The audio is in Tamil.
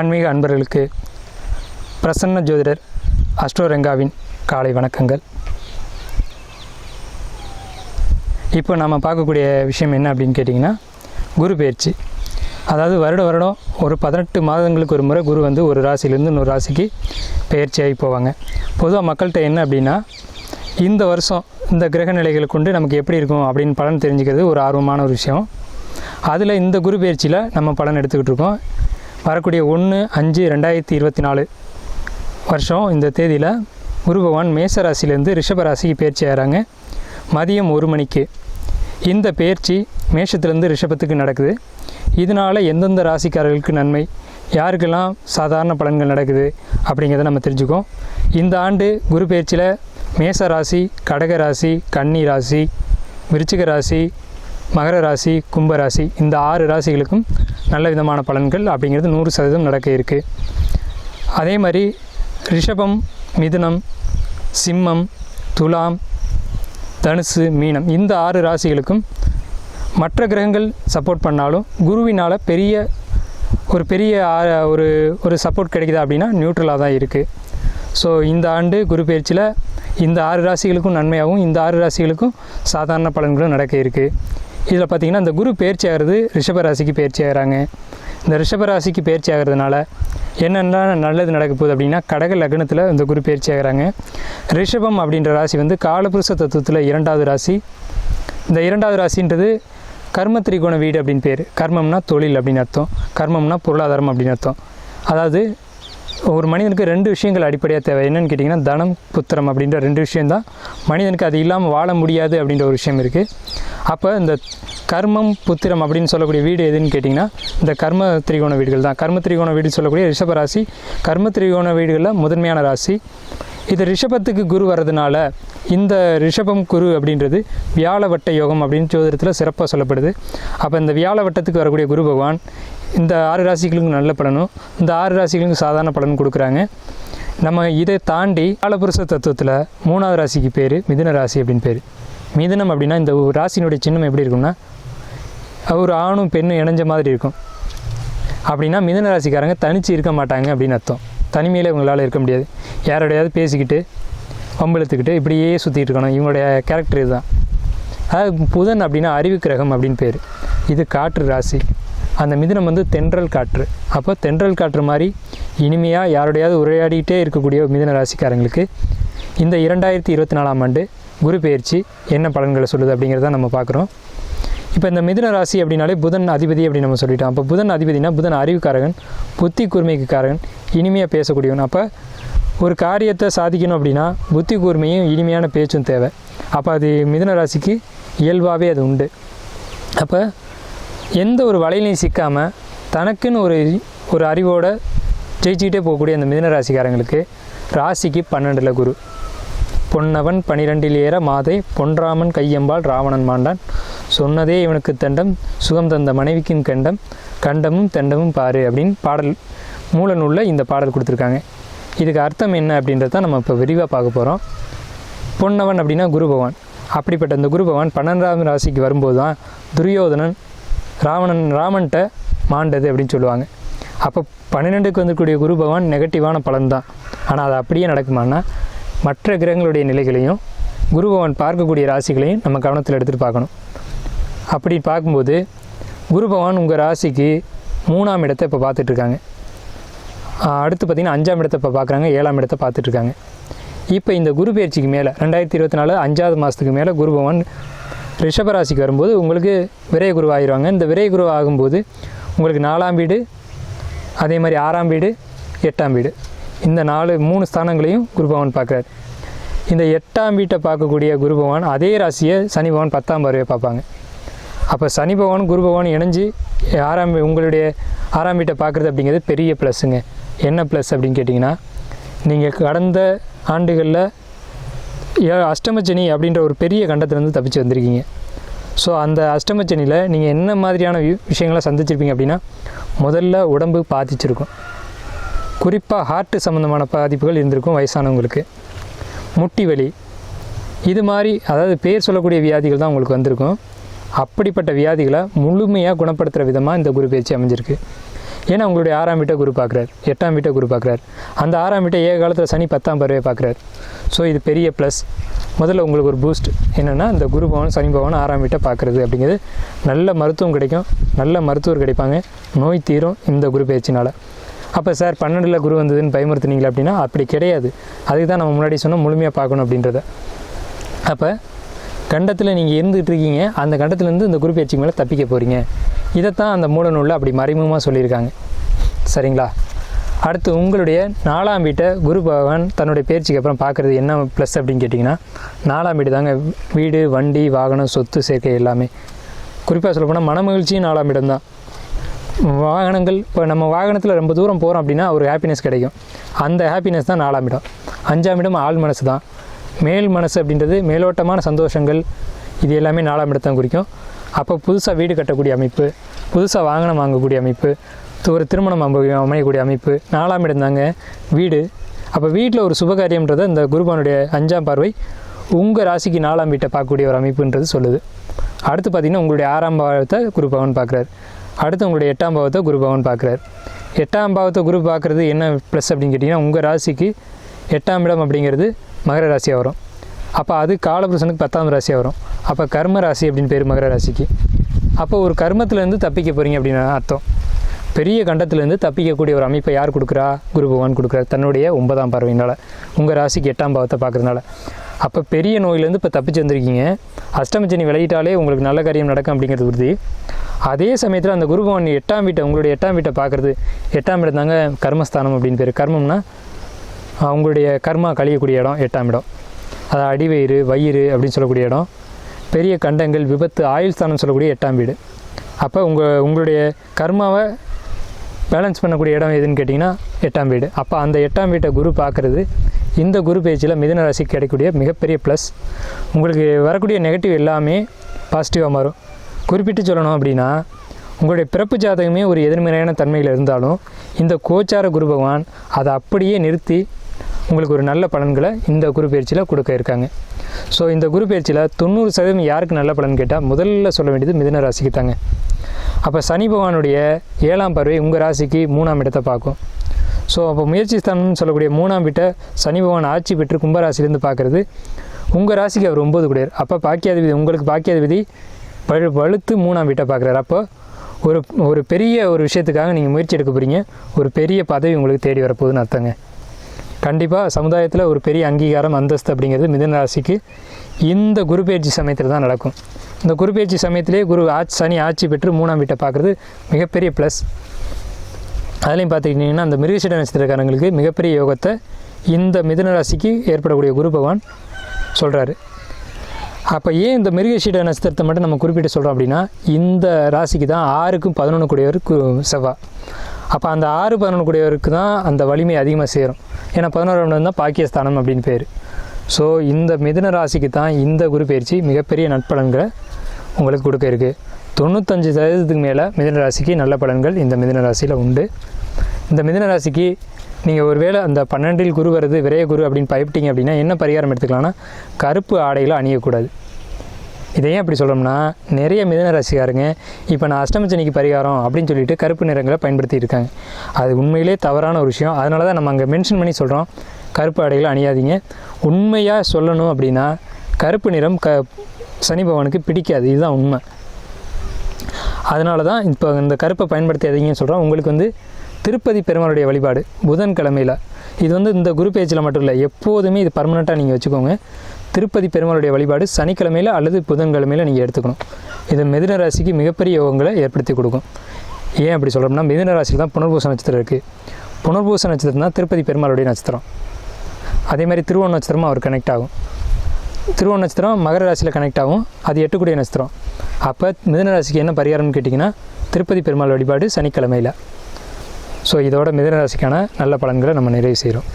ஆன்மீக அன்பர்களுக்கு பிரசன்ன ஜோதிடர் அஸ்ட்ரோரங்காவின் காலை வணக்கங்கள். இப்போ நம்ம பார்க்கக்கூடிய விஷயம் என்ன அப்படின்னு கேட்டிங்கன்னா குரு பயிற்சி அதாவது வருட வருடம் ஒரு பதினெட்டு மாதங்களுக்கு ஒரு முறை குரு வந்து ஒரு ராசியிலேருந்து இன்னொரு ராசிக்கு பயிற்சியாகி போவாங்க. பொதுவாக மக்கள்கிட்ட என்ன அப்படின்னா இந்த வருஷம் இந்த கிரக நிலைகளை கொண்டு நமக்கு எப்படி இருக்கும் அப்படின்னு பலன் தெரிஞ்சுக்கிறது ஒரு ஆர்வமான ஒரு விஷயம். அதில் இந்த குரு பயிற்சியில் நம்ம பலன் எடுத்துக்கிட்டு இருக்கோம். வரக்கூடிய ஒன்று அஞ்சு ரெண்டாயிரத்தி இருபத்தி நாலு வருஷம் இந்த தேதியில் குரு பகவான் மேச ரிஷபராசிக்கு ராசிக்கு பயிற்சி ஆகிறாங்க மதியம் ஒரு மணிக்கு. இந்த பயிற்சி மேஷத்துலேருந்து ரிஷபத்துக்கு நடக்குது. இதனால் எந்தெந்த ராசிக்காரர்களுக்கு நன்மை யாருக்கெல்லாம் சாதாரண பலன்கள் நடக்குது அப்படிங்கிறத நம்ம தெரிஞ்சுக்கோம் இந்த ஆண்டு குரு பயிற்சியில் மேச ராசி கடக ராசி கன்னி ராசி விருச்சிக ராசி மகர ராசி கும்ப ராசி இந்த ஆறு ராசிகளுக்கும் நல்ல விதமான பலன்கள் அப்படிங்கிறது நூறு சதவீதம் நடக்க இருக்குது அதே மாதிரி ரிஷபம் மிதுனம் சிம்மம் துலாம் தனுசு மீனம் இந்த ஆறு ராசிகளுக்கும் மற்ற கிரகங்கள் சப்போர்ட் பண்ணாலும் குருவினால் பெரிய ஒரு பெரிய ஒரு ஒரு சப்போர்ட் கிடைக்குதா அப்படின்னா நியூட்ரலாக தான் இருக்குது ஸோ இந்த ஆண்டு குரு பயிற்சியில் இந்த ஆறு ராசிகளுக்கும் நன்மையாகவும் இந்த ஆறு ராசிகளுக்கும் சாதாரண பலன்களும் நடக்க இருக்குது இதில் பார்த்தீங்கன்னா இந்த குரு பயிற்சி ஆகிறது ரிஷபராசிக்கு பயிற்சி ஆகிறாங்க இந்த ரிஷப ராசிக்கு பயிற்சி ஆகிறதுனால என்னென்ன நல்லது நடக்க போகுது அப்படின்னா கடக லக்னத்தில் இந்த குரு பயிற்சி ஆகிறாங்க ரிஷபம் அப்படின்ற ராசி வந்து காலபுருஷ தத்துவத்தில் இரண்டாவது ராசி. இந்த இரண்டாவது ராசின்றது கர்ம திரிகோண வீடு அப்படின்னு பேர். கர்மம்னா தொழில் அப்படின்னு அர்த்தம். கர்மம்னா பொருளாதாரம் அப்படின்னு அர்த்தம். அதாவது ஒரு மனிதனுக்கு ரெண்டு விஷயங்கள் அடிப்படையாக தேவை. என்னென்னு கேட்டிங்கன்னா தனம் புத்திரம் அப்படின்ற ரெண்டு விஷயம்தான். மனிதனுக்கு அது இல்லாமல் வாழ முடியாது அப்படின்ற ஒரு விஷயம் இருக்குது அப்போ இந்த கர்மம் புத்திரம் அப்படின்னு சொல்லக்கூடிய வீடு எதுன்னு கேட்டிங்கன்னா இந்த கர்ம திரிகோண வீடுகள் தான் கர்ம திரிகோண வீடு சொல்லக்கூடிய ரிஷப ராசி. கர்ம திரிகோண வீடுகளில் முதன்மையான ராசி. இது ரிஷபத்துக்கு குரு வர்றதுனால இந்த ரிஷபம் குரு அப்படின்றது வியாழ வட்ட யோகம் அப்படின்னு ஜோதிடத்தில் சிறப்பாக சொல்லப்படுது. அப்போ இந்த வியாழ வட்டத்துக்கு வரக்கூடிய குரு பகவான் இந்த ஆறு ராசிகளுக்கும் நல்ல பலனும் இந்த ஆறு ராசிகளுக்கும் சாதாரண பலன் கொடுக்குறாங்க. நம்ம இதை தாண்டி காலபுருஷ தத்துவத்தில் மூணாவது ராசிக்கு பேர் மிதுன ராசி அப்படின்னு பேர். மிதுனம் அப்படின்னா இந்த ராசினுடைய சின்னம் எப்படி இருக்கும்னா ஒரு ஆணும் பெண்ணும் இணைஞ்ச மாதிரி இருக்கும். அப்படின்னா மிதுன ராசிக்காரங்க தனிச்சு இருக்க மாட்டாங்க அப்படின்னு அர்த்தம். தனிமையில் இவங்களால் இருக்க முடியாது. யாரோடையாவது பேசிக்கிட்டு வம்பிழுத்துக்கிட்டு இப்படியே சுற்றிட்டு இருக்கணும். இவங்களுடைய கேரக்டர் இதுதான். அதாவது புதன் அப்படின்னா அறிவு கிரகம் அப்படின்னு பேர். இது காற்று ராசி. அந்த மிதுனம் வந்து தென்றல் காற்று. அப்போ தென்றல் காற்று மாதிரி இனிமையாக யாரோடையாவது உரையாடிக்கிட்டே இருக்கக்கூடிய மிதுன ராசிக்காரங்களுக்கு இந்த இரண்டாயிரத்தி இருபத்தி நாலாம் ஆண்டு குரு பயிற்சி என்ன பலன்களை சொல்லுது அப்படிங்கிறத நம்ம பார்க்குறோம். இப்போ இந்த மிதுன ராசி அப்படின்னாலே புதன் அதிபதி அப்படின்னு நம்ம சொல்லிட்டோம். அப்போ புதன் அதிபதினா புதன் அறிவுக்காரகன் புத்தி கூர்மைக்கு காரகன் இனிமையாக பேசக்கூடியவன். அப்போ ஒரு காரியத்தை சாதிக்கணும் அப்படின்னா புத்தி கூர்மையும் இனிமையான பேச்சும் தேவை. அப்போ அது மிதுன ராசிக்கு இயல்பாகவே அது உண்டு. அப்போ எந்த ஒரு வலையிலையும் சிக்காமல் தனக்குன்னு ஒரு ஒரு அறிவோடு ஜெயிச்சுக்கிட்டே போகக்கூடிய அந்த மிதன ராசிக்காரங்களுக்கு ராசிக்கு பன்னெண்டில் குரு. பொன்னவன் பனிரெண்டில் ஏற மாதை பொன்றாமன் கையம்பால் ராவணன் மாண்டான். சொன்னதே இவனுக்கு தண்டம் சுகம் தந்த மனைவிக்கும் கண்டம் கண்டமும் தண்டமும் பாரு அப்படின்னு பாடல் மூல நூலில் இந்த பாடல் கொடுத்துருக்காங்க. இதுக்கு அர்த்தம் என்ன அப்படின்றத நம்ம இப்போ விரிவாக பார்க்க போகிறோம் பொன்னவன் அப்படின்னா குரு பகவான். அப்படிப்பட்ட இந்த குரு பகவான் பன்னெண்டாம் ராசிக்கு வரும்போது தான் துரியோதனன் ராவணன் ராமன்கிட்ட மாண்டது அப்படின்னு சொல்லுவாங்க. அப்போ பன்னிரெண்டுக்கு வந்துக்கூடிய குரு பகவான் நெகட்டிவான பலன் தான் ஆனால் அது அப்படியே நடக்குமான்னா மற்ற கிரகங்களுடைய நிலைகளையும் குரு பகவான் பார்க்கக்கூடிய ராசிகளையும் நம்ம கவனத்தில் எடுத்துகிட்டு பார்க்கணும். அப்படி பார்க்கும்போது குரு பகவான் உங்கள் ராசிக்கு மூணாம் இடத்தை இப்போ பார்த்துட்ருக்காங்க. அடுத்து பார்த்திங்கன்னா அஞ்சாம் இடத்தை இப்போ பார்க்குறாங்க ஏழாம் இடத்தை பார்த்துட்ருக்காங்க. இப்போ இந்த குரு பயிற்சிக்கு மேலே ரெண்டாயிரத்தி இருபத்தி நாலு அஞ்சாவது மாதத்துக்கு மேலே குரு பகவான் ரிஷபராசிக்கு வரும்போது உங்களுக்கு விரைய குரு ஆகிடுவாங்க இந்த விரைய குரு ஆகும்போது உங்களுக்கு நாலாம் வீடு அதே மாதிரி ஆறாம் வீடு எட்டாம் வீடு. இந்த நாலு மூணு ஸ்தானங்களையும் குரு பகவான் பார்க்குறார். இந்த எட்டாம் வீட்டை பார்க்கக்கூடிய குரு பகவான் அதே ராசியை சனி பகவான் பத்தாம் பார்வையை பார்ப்பாங்க. அப்போ சனி பகவான் குரு பகவான் இணைஞ்சு ஆறாம் உங்களுடைய ஆறாம் வீட்டை பார்க்குறது அப்படிங்கிறது பெரிய ப்ளஸ்ஸுங்க என்ன ப்ளஸ் அப்படின்னு கேட்டிங்கன்னா நீங்கள் கடந்த ஆண்டுகளில் ஏ- அஷ்டமச்சனி அப்படின்ற ஒரு பெரிய கண்டத்துலேருந்து தப்பிச்சு வந்திருக்கீங்க. ஸோ அந்த அஷ்டமச்சனியில் நீங்கள் என்ன மாதிரியான வி- விஷயங்களை சந்திச்சிருப்பீங்க அப்படின்னா முதல்ல உடம்பு பாதிச்சிருக்கும். குறிப்பாக ஹார்ட்டு சம்மந்தமான பாதிப்புகள் இருந்திருக்கும் வயசானவங்களுக்கு. முட்டி வலி இது மாதிரி அதாவது பேர் சொல்லக்கூடிய வியாதிகள் தான் உங்களுக்கு வந்திருக்கும். அப்படிப்பட்ட வியாதிகளை முழுமையாக குணப்படுத்துகிற விதமாக இந்த குரு பயிற்சி அமைஞ்சிருக்கு. ஏன்னா உங்களுடைய ஆறாம் வீட்டை குரு பார்க்குறாரு. எட்டாம் வீட்டை குரு பார்க்குறாரு. அந்த ஆறாம் வீட்டை ஏக காலத்தில் சனி பத்தாம் பருவே பார்க்குறாரு. ஸோ இது பெரிய ப்ளஸ் முதல்ல உங்களுக்கு ஒரு பூஸ்ட் என்னென்னா இந்த குரு பவன் சனி பவன் ஆறாம் வீட்டை பார்க்குறது அப்படிங்கிறது நல்ல மருத்துவம் கிடைக்கும். நல்ல மருத்துவர் கிடைப்பாங்க. நோய் தீரும் இந்த குரு பயிற்சினால். அப்போ சார் பன்னெண்டில் குரு வந்ததுன்னு பயமுறுத்துனீங்களா அப்படின்னா அப்படி கிடையாது. அதுக்கு தான் நம்ம முன்னாடி சொன்னோம் முழுமையாக பார்க்கணும் அப்படின்றத. அப்போ கண்டத்தில் நீங்கள் இருந்துகிட்டு இருக்கீங்க. அந்த கண்டத்துலேருந்து இந்த குரு பயிற்சி மேலே தப்பிக்க போகிறீங்க இதைத்தான் அந்த மூல நூலில் அப்படி மறைமுகமாக சொல்லியிருக்காங்க. சரிங்களா? அடுத்து உங்களுடைய நாலாம் வீட்டை குரு பகவான் தன்னுடைய பயிற்சிக்கு அப்புறம் பார்க்குறது என்ன ப்ளஸ் அப்படின்னு கேட்டிங்கன்னா நாலாம் வீடு தாங்க. வீடு வண்டி வாகனம் சொத்து சேர்க்கை எல்லாமே. குறிப்பாக சொல்லப்போனால் மனமகிழ்ச்சியும் நாலாம் இடம் தான். வாகனங்கள் இப்போ நம்ம வாகனத்தில் ரொம்ப தூரம் போகிறோம் அப்படின்னா ஒரு ஹாப்பினஸ் கிடைக்கும். அந்த ஹாப்பினஸ் தான் நாலாம் இடம். அஞ்சாம் இடம் ஆள் மனசு தான். மேல் மனசு அப்படின்றது மேலோட்டமான சந்தோஷங்கள் இது எல்லாமே நாலாம் இடத்தான் குறிக்கும். அப்போ புதுசாக வீடு கட்டக்கூடிய அமைப்பு புதுசாக வாகனம் வாங்கக்கூடிய அமைப்பு ஒரு திருமணம் அமைய அமையக்கூடிய அமைப்பு நாலாம் இடம் தாங்க வீடு. அப்போ வீட்டில் ஒரு சுபகாரியம்ன்றதை இந்த குருபானுடைய அஞ்சாம் பார்வை. உங்கள் ராசிக்கு நாலாம் வீட்டை பார்க்கக்கூடிய ஒரு அமைப்புன்றது சொல்லுது. அடுத்து பார்த்தீங்கன்னா உங்களுடைய ஆறாம் பாவத்தை குருபவன் பார்க்குறாரு. அடுத்து உங்களுடைய எட்டாம் பாவத்தை குரு பகவான் பார்க்குறாரு. எட்டாம் பாவத்தை குரு பார்க்குறது என்ன ப்ளஸ் அப்படின்னு கேட்டிங்கன்னா உங்கள் ராசிக்கு எட்டாம் இடம் அப்படிங்கிறது மகர ராசியாக வரும். அப்போ அது காலபுருஷனுக்கு பத்தாம் ராசியாக வரும். அப்போ கர்ம ராசி அப்படின்னு பேர் மகர ராசிக்கு. அப்போ ஒரு கர்மத்திலேருந்து தப்பிக்க போகிறீங்க அப்படின்னு அர்த்தம். பெரிய கண்டத்திலேருந்து தப்பிக்கக்கூடிய ஒரு அமைப்பை யார் கொடுக்குறா? குரு பகவான் கொடுக்குறார். தன்னுடைய ஒன்பதாம் பார்வையினால் உங்கள் ராசிக்கு எட்டாம் பாவத்தை பார்க்குறதுனால. அப்போ பெரிய நோயிலேருந்து இப்போ தப்பிச்சு வந்திருக்கீங்க. அஷ்டமச்சனி விளையிட்டாலே உங்களுக்கு நல்ல காரியம் நடக்கும் அப்படிங்கிறது உறுதி. அதே சமயத்தில் அந்த குரு பகவான் எட்டாம் வீட்டை உங்களுடைய எட்டாம் வீட்டை பார்க்குறது எட்டாம் இடம் தாங்க கர்மஸ்தானம் அப்படின்னு பேர். கர்மம்னா அவங்களுடைய கர்மா கழியக்கூடிய இடம் எட்டாம் இடம். அது அடிவயிறு வயிறு அப்படின்னு சொல்லக்கூடிய இடம். பெரிய கண்டங்கள் விபத்து ஆயுள் ஸ்தானம் சொல்லக்கூடிய எட்டாம் வீடு. அப்போ உங்கள் உங்களுடைய கர்மாவை பேலன்ஸ் பண்ணக்கூடிய இடம் எதுன்னு கேட்டிங்கன்னா எட்டாம் வீடு. அப்போ அந்த எட்டாம் வீட்டை குரு பார்க்குறது இந்த குரு பேச்சில் மிதன ராசிக்கு கிடைக்கக்கூடிய மிகப்பெரிய ப்ளஸ் உங்களுக்கு வரக்கூடிய நெகட்டிவ் எல்லாமே பாசிட்டிவாக மாறும். குறிப்பிட்டு சொல்லணும் அப்படின்னா உங்களுடைய பிறப்பு ஜாதகமே ஒரு எதிர்மறையான தன்மையில் இருந்தாலும் இந்த கோச்சார குரு பகவான் அதை அப்படியே நிறுத்தி உங்களுக்கு ஒரு நல்ல பலன்களை இந்த குரு பயிற்சியில் கொடுக்க இருக்காங்க. ஸோ இந்த குரு பயிற்சியில் தொண்ணூறு சதவீதம் யாருக்கு நல்ல பலன் கேட்டால் முதல்ல சொல்ல வேண்டியது மிதன ராசிக்கு தாங்க. அப்போ சனி பகவானுடைய ஏழாம் பறவை உங்கள் ராசிக்கு மூணாம் இடத்தை பார்க்கும். ஸோ அப்போ முயற்சி ஸ்தானம்னு சொல்லக்கூடிய மூணாம் வீட்டை சனி பகவான் ஆட்சி பெற்று கும்பராசிலேருந்து பார்க்குறது. உங்கள் ராசிக்கு அவர் ஒம்பது கூடியார் அப்போ பாக்கியாதிபதி உங்களுக்கு பாக்கியாதிபதி பழு பழுத்து மூணாம் வீட்டை பார்க்குறாரு. அப்போ ஒரு ஒரு பெரிய ஒரு விஷயத்துக்காக நீங்கள் முயற்சி எடுக்க போகிறீங்க ஒரு பெரிய பதவி உங்களுக்கு தேடி வரப்போகுதுன்னு அர்த்தங்க. கண்டிப்பாக சமுதாயத்தில் ஒரு பெரிய அங்கீகாரம் அந்தஸ்து அப்படிங்கிறது மிதன ராசிக்கு இந்த குரு பயிற்சி சமயத்தில் தான் நடக்கும். இந்த குரு பயிற்சி சமயத்திலே குரு ஆட்சி சனி ஆட்சி பெற்று மூணாம் வீட்டை பார்க்குறது மிகப்பெரிய ப்ளஸ் அதுலேயும் பார்த்துக்கிட்டிங்கன்னா அந்த மிருகசீட நட்சத்திரக்காரங்களுக்கு மிகப்பெரிய யோகத்தை இந்த மிதுன ராசிக்கு ஏற்படக்கூடிய குரு பகவான் சொல்கிறாரு அப்போ ஏன் இந்த மிருகசீட நட்சத்திரத்தை மட்டும் நம்ம குறிப்பிட்டு சொல்கிறோம் அப்படின்னா இந்த ராசிக்கு தான் ஆறுக்கும் பதினொன்று கூடியவர் கு செவ்வா. அப்போ அந்த ஆறு பதினொன்று கூடியவருக்கு தான் அந்த வலிமை அதிகமாக சேரும். ஏன்னா பதினோராம் இடம் தான் பாக்கியஸ்தானம் அப்படின்னு பேர். ஸோ இந்த மிதுன ராசிக்கு தான் இந்த குரு பயிற்சி மிகப்பெரிய நட்பலன்களை உங்களுக்கு கொடுக்க இருக்குது தொண்ணூத்தஞ்சு சதவீதத்துக்கு மேலே மிதன ராசிக்கு நல்ல பலன்கள் இந்த மிதுன ராசியில் உண்டு. இந்த மிதன ராசிக்கு நீங்கள் ஒருவேளை அந்த பன்னெண்டில் குரு வருது விரைய குரு அப்படின்னு பயப்பிட்டீங்க அப்படின்னா என்ன பரிகாரம் எடுத்துக்கலாம்னா கருப்பு ஆடைகளை அணியக்கூடாது. இதை ஏன் அப்படி சொல்கிறோம்னா நிறைய மிதன ராசிக்காரங்க இப்போ நான் அஷ்டமச்சனிக்கு பரிகாரம் அப்படின்னு சொல்லிட்டு கருப்பு நிறங்களை பயன்படுத்தி இருக்காங்க. அது உண்மையிலே தவறான ஒரு விஷயம். அதனால தான் நம்ம அங்கே மென்ஷன் பண்ணி சொல்கிறோம் கருப்பு ஆடைகளை அணியாதீங்க. உண்மையாக சொல்லணும் அப்படின்னா கருப்பு நிறம் க சனி பகவானுக்கு பிடிக்காது. இதுதான் உண்மை. அதனால தான் இப்போ இந்த கருப்பை பயன்படுத்தாதீங்கன்னு சொல்கிறோம் உங்களுக்கு வந்து திருப்பதி பெருமாளுடைய வழிபாடு புதன்கிழமையில். இது வந்து இந்த குரு பேச்சில் மட்டும் இல்லை எப்போதுமே இது பர்மனெண்ட்டாக நீங்கள் வச்சுக்கோங்க. திருப்பதி பெருமாளுடைய வழிபாடு சனிக்கிழமையில் அல்லது புதன்கிழமையில் நீங்கள் எடுத்துக்கணும். இது மிதுன ராசிக்கு மிகப்பெரிய யோகங்களை ஏற்படுத்தி கொடுக்கும். ஏன் அப்படி சொல்கிறோம்னா மிதுன ராசியில் தான் புனர்பூச நட்சத்திரம் இருக்குது புனர்பூச நட்சத்திரம் தான் திருப்பதி பெருமாளுடைய நட்சத்திரம். அதே மாதிரி திருவோண நட்சத்திரமும் அவர் கனெக்ட் ஆகும். திருவோண நட்சத்திரம் மகர ராசியில் கனெக்ட் ஆகும். அது எட்டுக்குடிய நட்சத்திரம். அப்போ மிதனராசிக்கு என்ன பரிகாரம்னு கேட்டிங்கன்னா திருப்பதி பெருமாள் வழிபாடு சனிக்கிழமையில். ஸோ இதோட மிதனராசிக்கான நல்ல பலன்களை நம்ம நிறைவு செய்கிறோம்